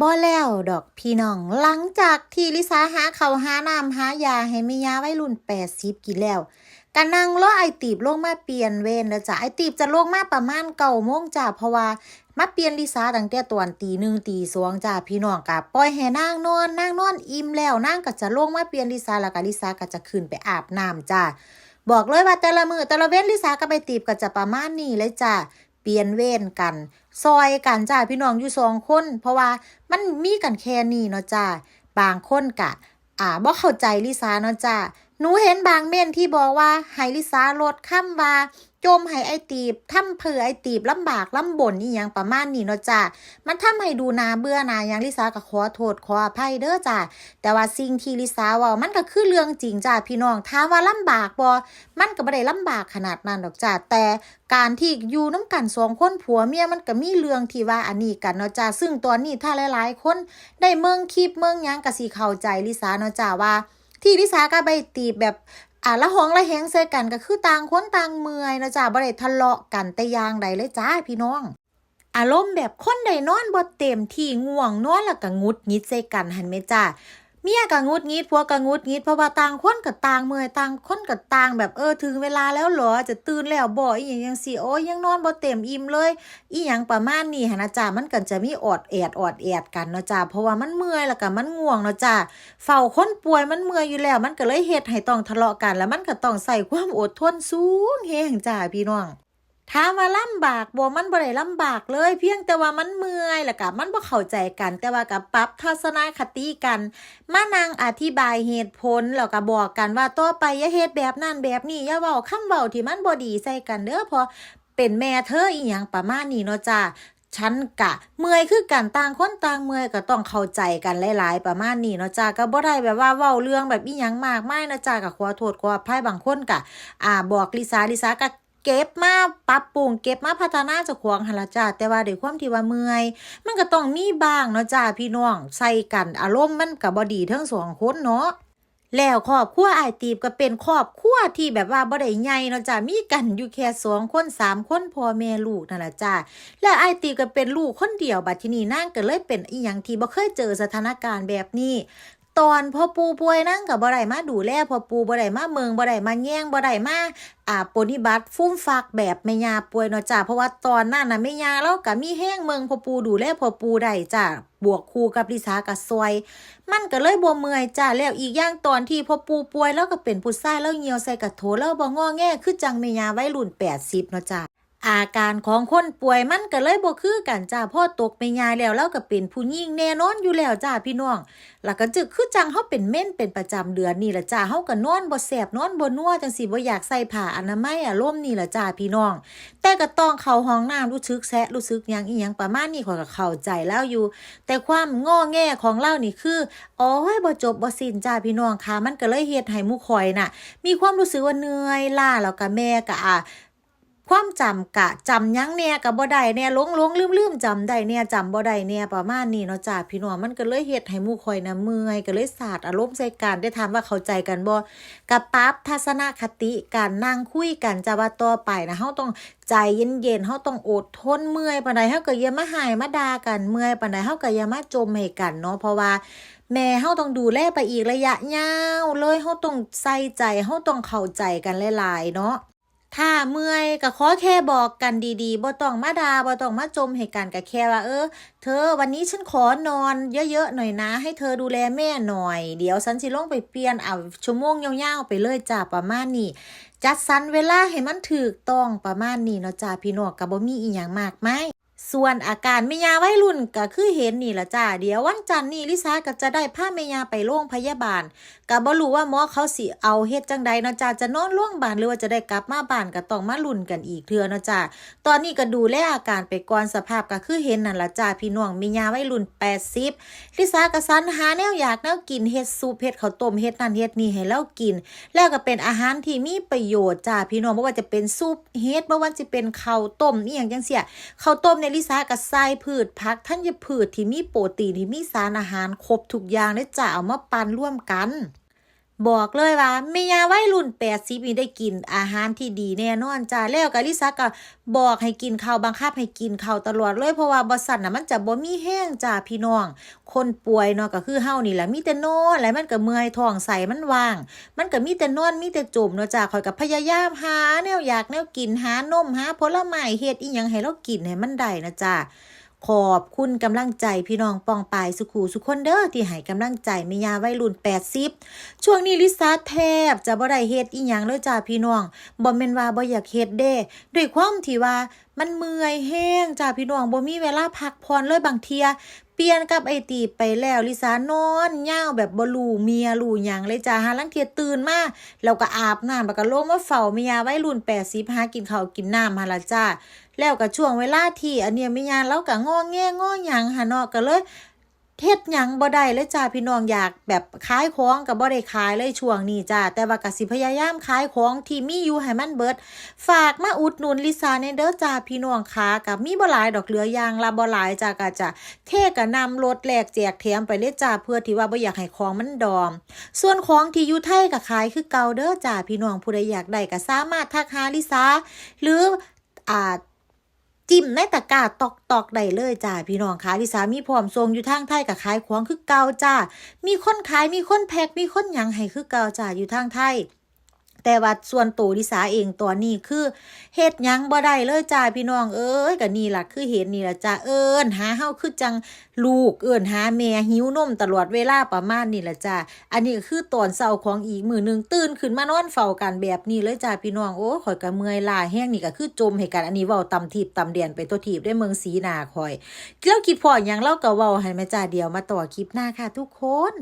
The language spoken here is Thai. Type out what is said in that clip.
บ่แล้วดอกพี่น้อง หลังจากที่ลิสาหาเขาวหาน้ำหายาให้ม่ยาไวัยรุ่น80กินแล้วก็นั่งรอไอตีบลงมาเปลี่ยนเวรแล้วจ้ะไอตีบจะลงมาประมาณเก้าโมงจ้ะเพราะว่ามาเปลี่ยนลิสาตั้งแต่ตอนตีหนึ่งตีสองจ้ะพี่น้องก็ปล่อยให้นางนอนนางนอนอิ่มแล้วนางก็จะลงมาเปลี่ยนลิสาแล้วก็ลิสาก็จะขึ้นไปอาบน้ำจ้ะบอกเลยว่าแต่ละมือแต่ละเว้นลิสาก็ไปตีบก็จะประมาณนี้เลยจ้ะ เปลี่ยนเว้นกัน ซอยกันจ้าพี่น้องอยู่สองคน เพราะว่ามันมีกันแค่นี้เนาะจ้าบางคนกะอ่าบ่เข้าใจลิซ่าเนาะจ้า หนูเห็นบางเม่นที่บอกว่าให้ลิซาลดคำว่าจมให้ไอตีบทำเพื่อไอตีบลำบากลำบ่นอีหยังประมาณนี้เนาะจ้ามันทำให้ดูนาเบื่อนาอย่างลิซาก็ขอโทษขออภัยเด้อจ้าแต่ว่าสิ่งที่ลิซาว่ามันก็คือเรื่องจริงจ้าพี่น้องถามว่าลำบากบ่มันก็บ่ได้ลำบากขนาดนั้นดอกจ้าแต่การที่อยู่น้ำกันสองคนผัวเมียมันก็มีเรื่องที่ว่าอันนี้กันเนาะจ้าซึ่งตอนนี้ถ้าหลายๆ คนได้เมืองคลิปเมืองยังก็สิเข้าใจลิสาเนาะจ้าว่า พี่ลิสาก็ไปตีแบบอ่าละหองละแหงใส่กันก็คือต่างคนต่างเมื่อยเนาะจ้าบ่ได้ทะเลาะกันแต่ยางใดเลยจ้าพี่น้อง อารมณ์แบบคนใดนอนบ่เต็มที่ง่วงนอนแล้วก็งุดงิดใส่กันหันไหมจ้า เมียก็งุดงิดผัวก็งุดงิดเพราะว่าต่างคนก็ต่างเมื่อยต่างคนก็ต่างแบบเออถึงเวลาแล้วเหรอจะตื่นแล้วบ่อีหยังจังซี่โอ้ยยังนอนบ่เต็มอิ่มเลย อีหยังประมาณนี้หนะจ้ามันก็จะมีอดแอดอดแอดกันเนาะจ้าเพราะว่ามันเมื่อยแล้วก็มันง่วงเนาะจ้าเฝ้าคนป่วยมันเมื่อยอยู่แล้ว มันก็เลยเฮ็ดให้ต้องทะเลาะกัน แล้วมันก็ต้องใส่ความอดทนสูงแฮงจ้าพี่น้อง ถามว่าลำบากบ่มันบ่ได้ลำบากเลย เพียงแต่ว่ามันเมื่อยแล้วก็มันบ่เข้าใจกัน แต่ว่าก็ปรับทัศนคติกันมานั่งอธิบายเหตุผลแล้วก็บอกกันว่าต่อไปอย่าเฮ็ดแบบนั้นแบบนี้อย่าเว้าคำเว้าที่มันบ่ดีใส่กันเด้อเพราะเป็นแม่เธออีหยังประมาณนี้เนาะจ้าฉันกะเมื่อยคือกันต่างคนต่างเมื่อยก็ต้องเข้าใจกันหลาย ๆ ประมาณนี้เนาะจ้าก็บ่ได้แบบว่าเว้าเรื่องแบบอีหยังมากมายนะจ้าก็ขอโทษขออภัยบางคนกะอ่าบอกลิซาลิซาก็ เก็บมาปรับปรุงเก็บมาพัฒนาเจ้าของหั่นละจ้าแต่ว่าด้วยความที่ว่าเมื่อย มันก็ต้องมีบ้างเนาะจ้าพี่น้องใส่กันอารมณ์มันก็บ่ดีทั้งสองคนเนาะแล้วครอบครัวไอตีบก็เป็นครอบครัวที่แบบว่าบ่ได้ใหญ่เนาะจ้ามีกันอยู่แค่สองคนสามคนพ่อแม่ลูกนั่นแหละจ้าแล้วอ้ายตีบก็เป็นลูกคนเดียวบัดทีนี้นางก็เลยเป็นอีหยังที่บ่เคยเจอสถานการณ์แบบนี้ ตอนพ่อปูป่วยนั่งกับบ่ได้มาดูแลพ่อปูบ่ได้มาเมืองบ่ได้มาแย่งบ่ได้มาอ่าปฏิบัติ ฟุ่มฟักแบบแม่ยาป่วยเนาะจ้าเพราะว่าตอนนั้นน่ะแม่ยาเราก็มีแห้งเมืองพ่อปูดูแลพ่อปูได้จ้าบวกคู่กับลิสากับซอยมันก็เลยบ่เมื่อยจ้าแล้วอีกอย่างตอนที่พ่อปูป่วยแล้วก็เป็นผู้ชายแล้วเหี่ยวใส่กระโถแล้วบ่งอแงคือจังแม่ยาไวัยรุ่น80เนาะจ้า อาการของคนป่วยมันก็เลยบ่คือกันจ้าพ่อตกไปยายแล้วเราก็เป็นผู้หญิงแน่นอนอยู่แล้วจ้าพี่น้อง แล้วก็จึกคือจังเฮาเป็นเม่นเป็นประจำเดือนนี่ละจ้าเฮาก็นอนบ่แสบนอนบ่นัวจังสิบ่อยากใส่ผ้าอนามัยอารมณ์นี่ละจ้าพี่น้อง แต่ก็ต้องเข้าห้องน้ำรู้สึกแซะรู้สึกยังอีหยังประมาณนี้ข้อยก็เข้าใจแล้วอยู่ แต่ความงอแงของเรานี่คืออ๋อยบ่จบบ่สิ้นจ้าพี่น้องค่ะมันก็เลยเฮ็ดให้มู่ข่อยน่ะ มีความรู้สึกว่าเหนื่อยล้าแล้วก็แม่ก็อ่า ความจำกะจำยังเนี่ยกับบ่ได้เนี่ยลงลงลืมลืมจำได้เนี่ยจำบ่ได้เนี่ยประมาณนี้เนาะจ้าพี่น้องมันก็เลยเฮ็ดให้มู่ข่อยนะเมื่อยก็เลยศาสาดอารมณ์ใส่กันได้ถามว่าเข้าใจกันบ่กับปรับทัศนคติการนั่งคุยกันจ้าว่าต่อไปนะเฮาต้องใจเย็นๆเฮาต้องอดทนเมื่อยปานใดเฮาก็อย่ามาหายมาด่ากันเมื่อยปานใดเฮาก็อย่ามาจมให้กันเนาะเพราะว่าแม่เฮาต้องดูแลไปอีกระยะยาวเลยเฮาต้องใส่ใจเฮาต้องเข้าใจกันหลายๆเนาะ ถ้าเมื่อยก็ขอแค่บอกกันดีๆบ่ต้องมาดาบ่ต้องมาจมเหตุการณ์ก็แค่ว่าเออ เธอวันนี้ฉันขอนอนเยอะๆหน่อยนะ ให้เธอดูแลแม่หน่อย เดี๋ยวฉันสิลงไปเปลี่ยนเอาชั่วโมงยาวๆไปเลยจ้าประมาณนี้จัดสรรเวลาให้มันถูกต้องประมาณนี้เนาะจ้าพี่น้องก็บ่มีอีหยังมากมาย ส่วนอาการแม่ยาวัยรุ่นก็คือเห็นนี่ละจ้าเดี๋ยววันจันทร์นี้ลิซ่าก็จะได้พาแม่ยาไปโรงพยาบาลก็บ่รู้ว่าหมอเขาสิเอาเฮ็ดจังใดเนาะจ้าจะนอนโรงพยาบาลหรือว่าจะได้กลับมาบ้านก็ต้องมาลุ้นกันอีกเทื่อเนาะจ้าตอนนี้ก็ดูแลอาการไปก่อนสภาพก็คือเห็นนั่นละจ้าพี่น้องแม่ยาวัยรุ่น 80ลิซ่าก็สรรหาแนวอยากแนวกินเฮ็ดซุปเฮ็ดข้าวต้มเฮ็ดนั่นเฮ็ดนี่ให้เรากิน แล้วก็เป็นอาหารที่มีประโยชน์จ้าพี่น้องบ่ว่าจะเป็นซุปเฮ็ดบ่ว่าจะเป็นข้าวต้มอีหยังจังซี่ข้าวต้มในยลิซากับไส้พืชผักธัญพืชที่มีโปรตีนที่มีสารอาหารครบทุกอย่างเลยจ้าเอามาปั่นร่วมกัน บอกเลยว่าแม่ยวัยรุ่น80นี่ได้กินอาหารที่ดีแน่นอนจ้าแล้วก็ลิซ่าก็บอกให้กินข้าวบังคับให้กินข้าวตลอดเลยเพราะว่าบ่ซั่นน่ะมันจะบ่มีแห้งจ้าพี่น้อง คนป่วยเนาะก็คือเฮานี่แหละมีแต่นอนแล้วมันก็เมื่อยท้องใส่มันว่าง มันก็มีแต่นอนมีแต่จมเนาะจ้าข่อยก็พยายามหาแนวอยากแนวกินหานมหาผลไม้เฮ็ดอีหยังให้เรากินให้มันได้นะจ้า ขอบคุณกำลังใจพี่น้องปองปายสุขูสุคนเด้อที่ให้กำลังใจเมียาวัยรุ่น80 ช่วงนี้ลิซ่าแทบจะบ่ได้เฮ็ดอีหยังเลยจ้าพี่น้องบ่แม่นว่าบ่อยากเฮ็ดเด้ด้วยความที่ว่ามันเมื่อยแห้งจ้าพี่น้องบ่มีเวลาพักผ่อนเลยบางเทีย เปลี่ยนกับไอตีไปแล้วลิซานอนเง่าแบบบลูเมียรู้หยังเลยจ้าฮาลังเทียตื่นมาแล้วก็อาบน้ำแล้วก็ลงมาเฝ้าเมียไว้รุ่น80หากินข้าวกินน้ำฮาละจ้าแล้วก็ช่วงเวลาที่อันเนี้ยเมียาเราก็งอแงงอหยังฮานอกก็เลย เฮ็ดหยังบ่ได้เลยจ้าพี่น้องอยากแบบขายของก็บ่ได้ขายเลยช่วงนี้จ้าแต่ว่าก็สิพยายามขายของที่มีอยู่ให้มันเบิด ฝากมาอุดหนุนลิซ่าในเด้อจ้าพี่น้องค่ะกับมีบ่หลายดอกเหลือยางละบ่หลายจ้าก็จะเทก็นำรถแลกแจกแถมไปเลยจ้าเพื่อที่ว่าบ่อยากให้ของมันดอม ส่วนของที่อยู่ไทยก็ขายคือเก่าเด้อจ้าพี่น้องผู้ใดอยากได้ก็สามารถทักหาลิซ่าหรืออ่า จิ้มในตะกร้าตอกตอกได้เลยจ้าพี่น้องคะลิสามีพร้อมทรงอยู่ทางไทยกับขายของคือเก่าจ้ามีคนขายมีคนแพ็คมีคนยังให้คือเก่าจ้าอยู่ทางไทย แต่ว่าส่วนตัวลิสาเองตัวนี้คือเฮ็ดยังบ่ได้เลยจ้าพี่น้องเอ้ยก็นี่ล่ะคือเห็นนี่ล่ะจ้าเอิ้นหาเฮาคือจังลูกเอิ้นหาแม่หิวนมตลอดเวลาประมาณนี่ล่ะจ้าอันนี้คือตอนเช้าของอีกมือหนึงตื่นขึ้นมานอนเฝ้ากันแบบนี้เลยจ้าพี่น้องโอ้ข่อยก็เมื่อยล้าแห้งนี่ก็คือจมให้กันอันนี้เว้าตำทิพย์ตำเดียนไปตัวทีบได้เมืองศรีนาข่อยแล้วคิดพอหยังเล่าก็เว้าให้แม่จ้าเดียวมาต่อคลิปหน้าค่ะทุกคน